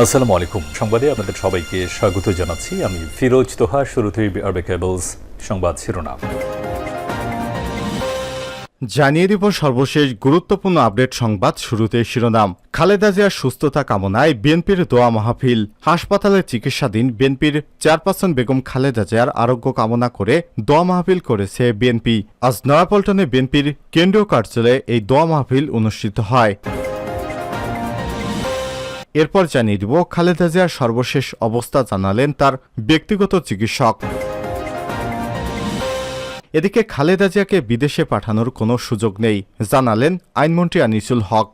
আসসালামু আলাইকুম। সংবাদে আপনাদের সবাইকে স্বাগত জানাচ্ছি। আমি ফিরোজ তোহা, শুরুতেই আরবে কেবলস সংবাদ শিরোনাম। জানিয়ে দিব সর্বশেষ গুরুত্বপূর্ণ আপডেট সংবাদ শুরুতে শিরোনাম। খালেদা জিয়ার সুস্থতা কামনায় বিএনপির দোয়া মাহফিল। হাসপাতালে চিকিৎসাধীন বিএনপির চেয়ারপারসন বেগম খালেদা জিয়ার আরোগ্য কামনা করে দোয়া মাহফিল করেছে বিএনপি। আজ নয়াপল্টনে বিএনপির কেন্দ্রীয় কার্যালয়ে এই দোয়া মাহফিল অনুষ্ঠিত হয়। এরপর জানিয়ে দিব খালেদা জিয়ার সর্বশেষ অবস্থা জানালেন তার ব্যক্তিগত চিকিৎসক। এদিকে খালেদা জিয়াকে বিদেশে পাঠানোর কোনো সুযোগ নেই, জানালেন আইনমন্ত্রী আনিসুল হক।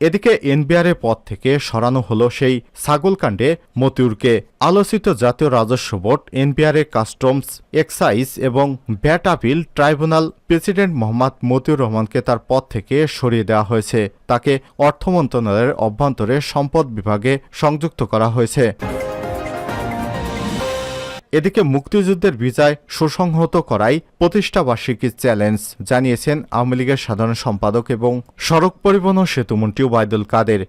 এদিকে এনবিআরের পদ থেকে সরানো হলো সেই ছাগলকাণ্ডে মতিউরকে আলোচিত জাতীয় রাজস্ব বোর্ড, এনবিআরের কাস্টমস, এক্সাইজ এবং VAT appeal tribunal president Mohammad Motiur রহমানকে তার পদ থেকে সরিয়ে দেওয়া হয়েছে। তাকে অর্থ মন্ত্রণালয়ের অভ্যন্তরে সম্পদ বিভাগে সংযুক্ত করা হয়েছে। এদিকে মুক্তিযুদ্ধের বিজয় সুসংহত করাই প্রতিষ্ঠাবার্ষিকী চ্যালেঞ্জ, জানিয়েছেন আওয়ামী লীগের সাধারণ সম্পাদক এবং সড়ক পরিবহন সেতুমন্ত্রী ওবায়দুল কাদের।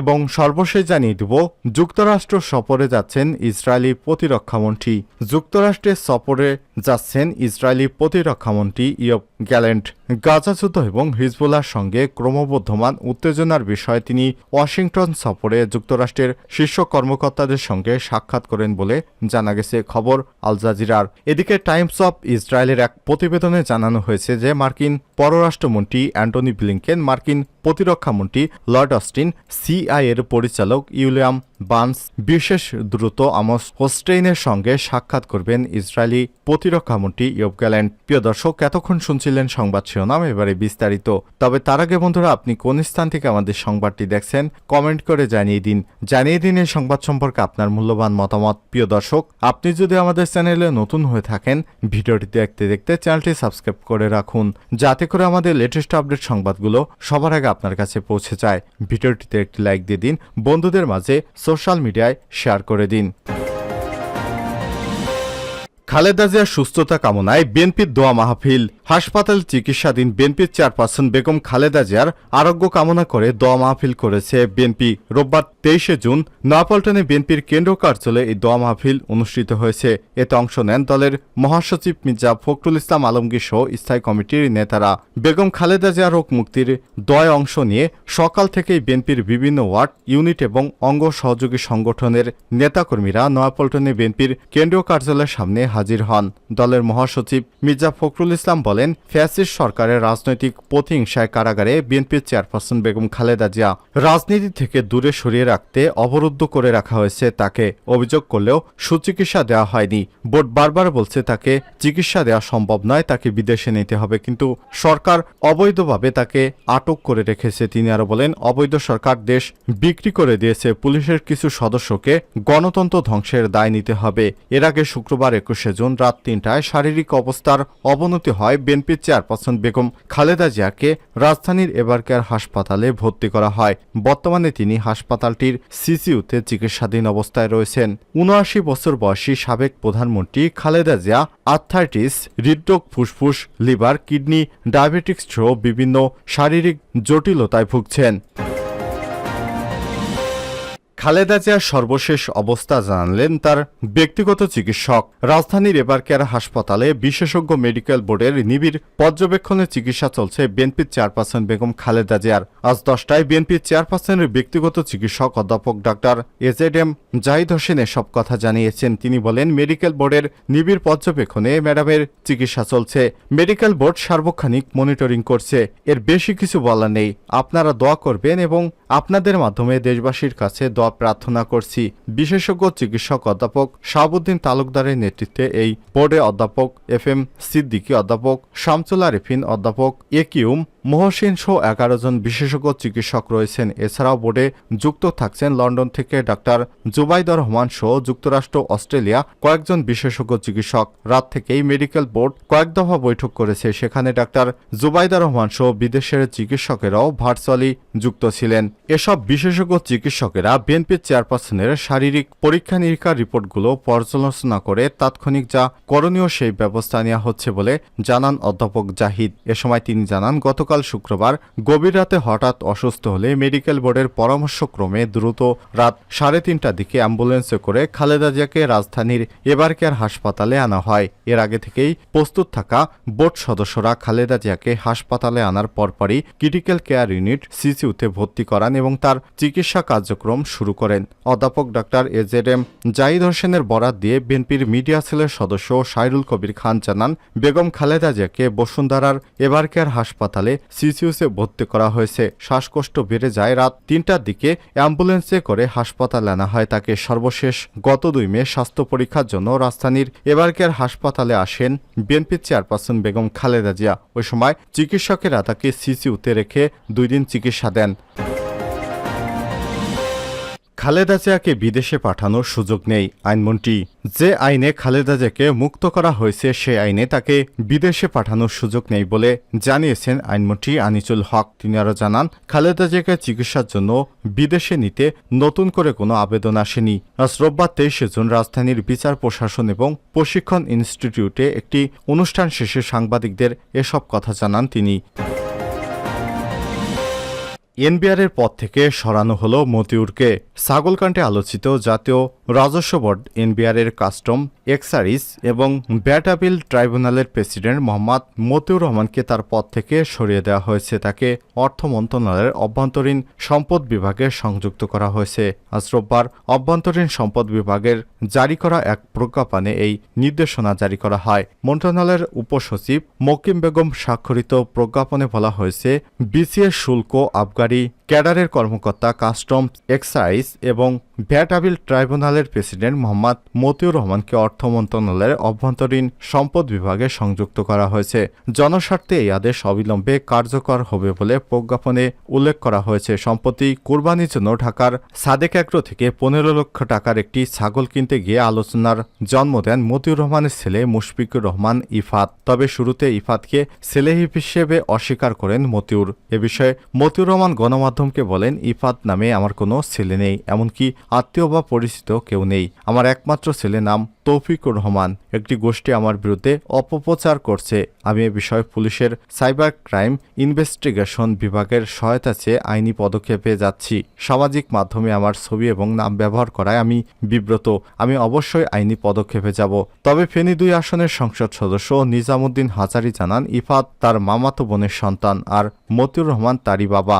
এবং সর্বশেষ জানিয়ে দিব, যুক্তরাষ্ট্র সফরে যাচ্ছেন ইসরায়েলি প্রতিরক্ষামন্ত্রী যুক্তরাষ্ট্রের সফরে যাচ্ছেন ইসরায়েলি প্রতিরক্ষামন্ত্রী ইয়ব গ্যালেন্ট গাজা যুদ্ধ এবং হিজবুল্লার সঙ্গে ক্রমবর্ধমান উত্তেজনার বিষয়ে তিনি ওয়াশিংটন সফরে যুক্তরাষ্ট্রের শীর্ষ কর্মকর্তাদের সঙ্গে সাক্ষাৎ করেন বলে জানা গেছে খবর আল জাজিরার। এদিকে টাইমস অফ ইসরায়েলের এক প্রতিবেদনে জানানো হয়েছে যে মার্কিন পররাষ্ট্রমন্ত্রী অ্যান্টনি ব্লিংকেন, মার্কিন প্রতিরক্ষামন্ত্রী লর্ড অস্টিন সিআই এর পরিচালক ইউলিয়াম বান্স বিশেষ দ্রুত আমস হোস্টেইনের সঙ্গে সাক্ষাৎ করবেন ইসরায়েলি প্রতিরক্ষামন্ত্রী ইয়ব গ্যালেন্ট প্রিয় দর্শক, এতক্ষণ শুনছিলেন সংবাদ শিরোনাম, এবারে বিস্তারিত। তবে তার আগে বন্ধুরা, আপনি কোন স্থান থেকে আমাদের সংবাদটি দেখছেন, কমেন্ট করে জানিয়ে দিন। জানিয়ে দিন এই সংবাদ সম্পর্কে আপনার মূল্যবান মতামত। প্রিয় দর্শক, আপনি যদি আমাদের চ্যানেলে নতুন হয়ে থাকেন, ভিডিওটি দেখতে দেখতে চ্যানেলটি সাবস্ক্রাইব করে রাখুন, যাতে করে আমাদের লেটেস্ট আপডেট সংবাদগুলো সবার আগে আপনার কাছে পৌঁছে যায়। ভিডিওটিতে একটি লাইক দিয়ে দিন। বন্ধুদের মাঝে সোশ্যাল মিডিয়ায় শেয়ার করে দিন। খালেদা জিয়ার সুস্থতা কামনায় বিএনপির দোয়া মাহফিল, হাসপাতাল চিকিৎসাধীন বিএনপির চেয়ারপারসন বেগম খালেদা জিয়ার আরোগ্য কামনা করে দোয়া মাহফিল করেছে বিএনপি। রোববার তেইশে জুন নয়াপল্টনে বিএনপির কেন্দ্র কার্যালয়ে এই দোয়া মাহফিল অনুষ্ঠিত হয়েছে। এতে অংশ নেন দলের মহাসচিব মির্জা ফখরুল ইসলাম আলমগীর সহ স্থায়ী কমিটির নেতারা। বেগম খালেদা জিয়া রোগ মুক্তির দয় অংশ নিয়ে সকাল থেকেই বিএনপির বিভিন্ন ওয়ার্ড, ইউনিট এবং অঙ্গ সহযোগী সংগঠনের নেতাকর্মীরা নয়াপল্টনে বিএনপির কেন্দ্রীয় কার্যালয়ের সামনে হাজির হন। দলের মহাসচিব মির্জা ফখরুল ইসলাম বলেন, ফ্যাসিস্ট সরকারের রাজনৈতিক প্রতিহিংসায় কারাগারে বিএনপির চেয়ারপারসন বেগম খালেদা জিয়া রাজনীতি থেকে দূরে সরিয়ে রাখতে অবরুদ্ধ করে রাখা হয়েছে তাকে। অভিযোগ করলেও সুচিকিৎসা দেওয়া হয়নি। বোর্ড বারবার বলছে তাকে চিকিৎসা দেওয়া সম্ভব নয়, তাকে বিদেশে নিতে হবে। কিন্তু সরকার অবৈধভাবে তাকে আটক করে রেখেছে। তিনি আরও বলেন, অবৈধ সরকার দেশ বিক্রি করে দিয়েছে, পুলিশের কিছু সদস্যকে গণতন্ত্র ধ্বংসের দায় নিতে হবে। এর আগে শুক্রবার একুশে জুন রাত তিনটায় শারীরিক অবস্থার অবনতি হয় বিএনপির চেয়ারপারসন বেগম খালেদা জিয়াকে রাজধানীর এবারকার হাসপাতালে ভর্তি করা হয়। বর্তমানে তিনি হাসপাতালটির সিসিউতে চিকিৎসাধীন অবস্থায় রয়েছেন। উনআশি বছর বয়সী সাবেক প্রধানমন্ত্রী খালেদা জিয়া আর্থাইটিস, হৃদরোগ, ফুসফুস, লিভার, কিডনি, ডায়াবেটিক্স সহ বিভিন্ন শারীরিক জটিলতায় ভুগছেন। খালেদা জিয়ার সর্বশেষ অবস্থা জানালেন তার ব্যক্তিগত চিকিৎসক। রাজধানীর এবারকেয়ার হাসপাতালে বিশেষজ্ঞ মেডিকেল বোর্ডের নিবিড় পর্যবেক্ষণে চিকিৎসা চলছে বিএনপির চেয়ারপারসন বেগম খালেদা জিয়ার। আজ দশটায় বিএনপির চেয়ারপারসনের ব্যক্তিগত চিকিৎসক অধ্যাপক doctor A Z M Zahid Hossain এসব কথা জানিয়েছেন। তিনি বলেন, মেডিকেল বোর্ডের নিবিড় পর্যবেক্ষণে ম্যাডামের চিকিৎসা চলছে। মেডিকেল বোর্ড সার্বক্ষণিক মনিটরিং করছে। এর বেশি কিছু বলার নেই। আপনারা দোয়া করবেন এবং আপনাদের মাধ্যমে দেশবাসীর কাছে দোয়া প্রার্থনা করছি। বিশেষজ্ঞ চিকিৎসক অধ্যাপক শাহাবুদ্দিন তালুকদারের নেতৃত্বে এই বোর্ডে অধ্যাপক এফ এম সিদ্দিকী, অধ্যাপক শামসুল আরিফিন অধ্যাপক একিউম মহসিন সহ এগারো জন বিশেষজ্ঞ চিকিৎসক রয়েছেন। এছাড়াও বোর্ডে যুক্ত থাকছেন লন্ডন থেকে ডাক্তার জুবাইদর রহমান সহ যুক্তরাষ্ট্র, অস্ট্রেলিয়া কয়েকজন বিশেষজ্ঞ চিকিৎসক। রাত থেকেই মেডিকেল বোর্ড কয়েক দফা বৈঠক করেছে। সেখানে ডাক্তার জুবাইদা রহমান সহ বিদেশের চিকিৎসকেরাও ভার্চুয়ালি যুক্ত ছিলেন। এসব বিশেষজ্ঞ চিকিৎসকেরা বিএনপির চেয়ারপারসনের শারীরিক পরীক্ষা নিরীক্ষার রিপোর্টগুলো পর্যালোচনা করে তাৎক্ষণিক যা করণীয় সেই ব্যবস্থা নেওয়া হচ্ছে বলে জানান অধ্যাপক জাহিদ। এ সময় তিনি জানান, গতকাল গতকাল শুক্রবার গভীর রাতে হঠাৎ অসুস্থ হলে মেডিকেল বোর্ডের পরামর্শক্রমে দ্রুত রাত সাড়ে তিনটার দিকে অ্যাম্বুলেন্সে করে খালেদা জিয়াকে রাজধানীর এবারকেয়ার হাসপাতালে আনা হয়। এর আগে থেকেই প্রস্তুত থাকা বোর্ড সদস্যরা খালেদা জিয়াকে হাসপাতালে আনার পরপরই ক্রিটিক্যাল কেয়ার ইউনিট সিসিউতে ভর্তি করান এবং তার চিকিৎসা কার্যক্রম শুরু করেন। অধ্যাপক ডক্টর এজেড এম জাহিদ হোসেনের বরাত দিয়ে বিএনপির মিডিয়া সেলের সদস্য সাইরুল কবির খান জানান, বেগম খালেদা জিয়াকে বসুন্ধরার এবারকেয়ার হাসপাতালে সিসিউসে ভর্তি করা হয়েছে। শ্বাসকষ্ট বেড়ে যায় রাত তিনটার দিকে। অ্যাম্বুলেন্সে করে হাসপাতালে আনা হয় তাকে। সর্বশেষ গত দুই মে স্বাস্থ্য পরীক্ষার জন্য রাজধানীর এবারকের হাসপাতালে আসেন বিএনপির চেয়ারপারসন বেগম খালেদা জিয়া। ওই সময় চিকিৎসকেরা তাকে সিসিউতে রেখে দুই দিন চিকিৎসা দেন। খালেদা জিয়াকে বিদেশে পাঠানোর সুযোগ নেই আইনমন্ত্রী। যে আইনে খালেদা জিয়াকে মুক্ত করা হয়েছে, সে আইনে তাকে বিদেশে পাঠানোর সুযোগ নেই বলে জানিয়েছেন আইনমন্ত্রী আনিসুল হক। তিনি আরও জানান, খালেদা জিয়াকে চিকিৎসার জন্য বিদেশে নিতে নতুন করে কোনো আবেদন আসেনি। আজ রোববার তেইশে জুন রাজধানীর বিচার প্রশাসন এবং প্রশিক্ষণ ইনস্টিটিউটে একটি অনুষ্ঠান শেষে সাংবাদিকদের এসব কথা জানান তিনি। এনবিআরের পদ থেকে সরানো হলো মতিউরকে। ছাগলকাণ্ডে আলোচিত জাতীয় রাজস্ব বোর্ড এনবিআরের কাস্টম এক্সারিজ এবং ব্যাটাবিল ট্রাইব্যুনালের প্রেসিডেন্ট মোহাম্মদ মতিউর রহমানকে তার পদ থেকে সরিয়ে দেওয়া হয়েছে। তাকে অর্থ মন্ত্রণালয়ের অভ্যন্তরীণ সম্পদ বিভাগে সংযুক্ত করা হয়েছে। আজ রোববার অভ্যন্তরীণ সম্পদ বিভাগের জারি করা এক প্রজ্ঞাপনে এই নির্দেশনা জারি করা হয়। মন্ত্রণালয়ের উপসচিব মকিম বেগম স্বাক্ষরিত প্রজ্ঞাপনে বলা হয়েছে, বিসিএস শুল্ক everybody. ক্যাডারের কর্মকর্তা কাস্টম এক্সাইজ এবং ভ্যাট আপিল ট্রাইব্যুনালের প্রেসিডেন্ট মোহাম্মদ মতিউর রহমানকে অর্থ মন্ত্রণালয়ের অভ্যন্তরীণ সম্পদ বিভাগে সংযুক্ত করা হয়েছে। জনস্বার্থে এই আদেশ অবিলম্বে কার্যকর হবে বলে প্রজ্ঞাপনে উল্লেখ করা হয়েছে। সম্প্রতি কোরবানির জন্য ঢাকার সাদেক অ্যাগ্রো থেকে পনেরো লক্ষ টাকার একটি ছাগল কিনতে গিয়ে আলোচনার জন্ম দেন মতিউর রহমানের ছেলে মুশফিকুর রহমান ইফাত। তবে শুরুতে ইফাতকে ছেলে হিসেবে অস্বীকার করেন মতিউর। এ বিষয়ে মতিউর রহমান গণমাধ্যমকে বলেন, ইফাত নামে আমার কোনো ছেলে নেই, এমনকি আত্মীয় বা পরিচিত কেউ নেই। আমার একমাত্র ছেলে নাম তৌফিকুর রহমান। একটি গোষ্ঠী আমার বিরুদ্ধে অপপ্রচার করছে। আমি এ বিষয়ে পুলিশের সাইবার ক্রাইম ইনভেস্টিগেশন বিভাগের সহায়তা চেয়ে আইনি পদক্ষেপে যাচ্ছি। সামাজিক মাধ্যমে আমার ছবি এবং নাম ব্যবহার করায় আমি বিব্রত। আমি অবশ্যই আইনি পদক্ষেপে যাব। তবে ফেনী দুই আসনের সংসদ সদস্য নিজামুদ্দিন হাজারি জানান, ইফাত তার মামাতো বোনের সন্তান আর মতিউর রহমান তারই বাবা।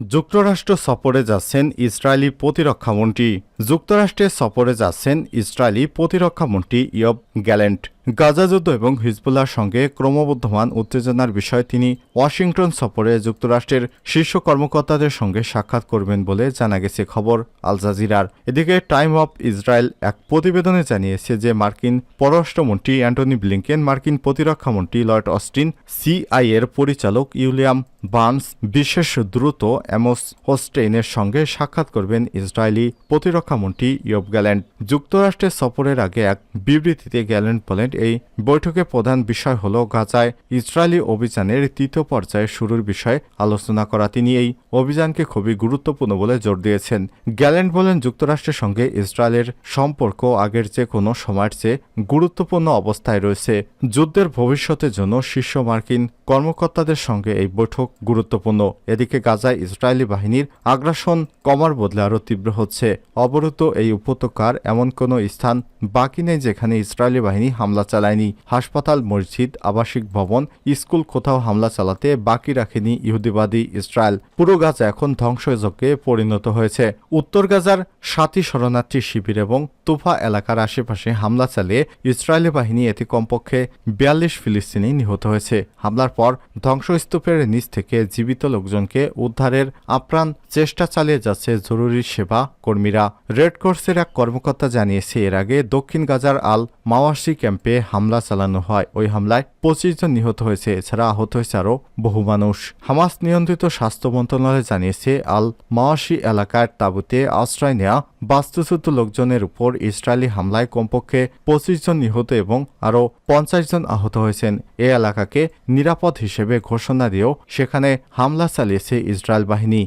যুক্তরাষ্ট্র সফরে যাচ্ছেন ইসরায়েলি প্রতিরক্ষামন্ত্রী। যুক্তরাষ্ট্রে সফরে যাচ্ছেন ইসরায়েলি প্রতিরক্ষামন্ত্রী ইয়ব গ্যালেন্ট। গাজা যুদ্ধ এবং হিজবুল্লার সঙ্গে ক্রমবর্ধমান উত্তেজনার বিষয়ে তিনি ওয়াশিংটন সফরে যুক্তরাষ্ট্রের শীর্ষ কর্মকর্তাদের সঙ্গে সাক্ষাৎ করবেন বলে জানা গেছে খবর আল জাজিরার। এদিকে টাইম অফ ইসরায়েল এক প্রতিবেদনে জানিয়েছে যে মার্কিন পররাষ্ট্রমন্ত্রী অ্যান্টনি ব্লিংকেন, মার্কিন প্রতিরক্ষামন্ত্রী লর্ড অস্টিন, সিআই এর পরিচালক ইউলিয়াম বার্নস, বিশেষ দ্রুত অ্যামোস হোস্টেইনের সঙ্গে সাক্ষাৎ করবেন ইসরায়েলি প্রতিরক্ষামন্ত্রী ইয়ব গ্যালেন্ট। যুক্তরাষ্ট্রের সফরের আগে এক বিবৃতিতে গ্যালেন্ট বলেন এই বৈঠকে প্রধান বিষয় হল গাজায় ইসরায়েলি অভিযানের তৃতীয় পর্যায়ে শুরুর বিষয়ে আলোচনা করা। তিনি এই অভিযানকে খুবই গুরুত্বপূর্ণ বলে জোর দিয়েছেন। গ্যালেন্ট বলেন, যুক্তরাষ্ট্রের সঙ্গে ইসরায়েলের সম্পর্ক আগের যে কোনো সময়ের চেয়ে গুরুত্বপূর্ণ অবস্থায় রয়েছে। যুদ্ধের ভবিষ্যতের জন্য শীর্ষ মার্কিন কর্মকর্তাদের সঙ্গে এই বৈঠক গুরুত্বপূর্ণ। এদিকে গাজায় ইসরায়েলি বাহিনীর আগ্রাসন কমার বদলে আরও তীব্র হচ্ছে। অবরুদ্ধ এই উপত্যকার এমন কোনো স্থান বাকি নেই যেখানে ইসরায়েলি বাহিনী হামলা চালায়নি। হাসপাতাল, মসজিদ, আবাসিক ভবন, স্কুল কোথাও হামলা চালাতে বাকি রাখেনি ইহুদিবাদী ইসরায়েল। পুরো গাজা এখন ধ্বংসযজ্ঞে পরিণত হয়েছে। উত্তর গাজার সাতই শরণার্থী শিবির এবং তুফা এলাকার আশেপাশে হামলা চালিয়ে ইসরায়েলি বাহিনী এতে কমপক্ষে বিয়াল্লিশ ফিলিস্তিনি নিহত হয়েছে। হামলার পর ধ্বংসস্তূপের নিচ থেকে জীবিত লোকজনকে উদ্ধারের আপ্রাণ চেষ্টা চালিয়ে যাচ্ছে জরুরি সেবা কর্মীরা। রেড ক্রসের এক কর্মকর্তা জানিয়েছে, এর আগে দক্ষিণ গাজার আল মাওয়াসি ক্যাম্পে হামলা চালানো হয়। ওই হামলায় পঁচিশ জন নিহত হয়েছে, এছাড়া আহত হয়েছে আরও বহু মানুষ। হামাস নিয়ন্ত্রিত স্বাস্থ্য মন্ত্রণালয় জানিয়েছে, আল মাওয়াসি এলাকার তাঁবুতে আশ্রয় নেওয়া বাস্তুচ্যুত লোকজনের উপর ইসরায়েলি হামলায় কমপক্ষে পঁচিশ জন নিহত এবং আরও পঞ্চাশ জন আহত হয়েছেন। এ এলাকাকে নিরাপদ হিসেবে ঘোষণা দিয়েও সেখানে হামলা চালিয়েছে ইসরায়েল বাহিনী।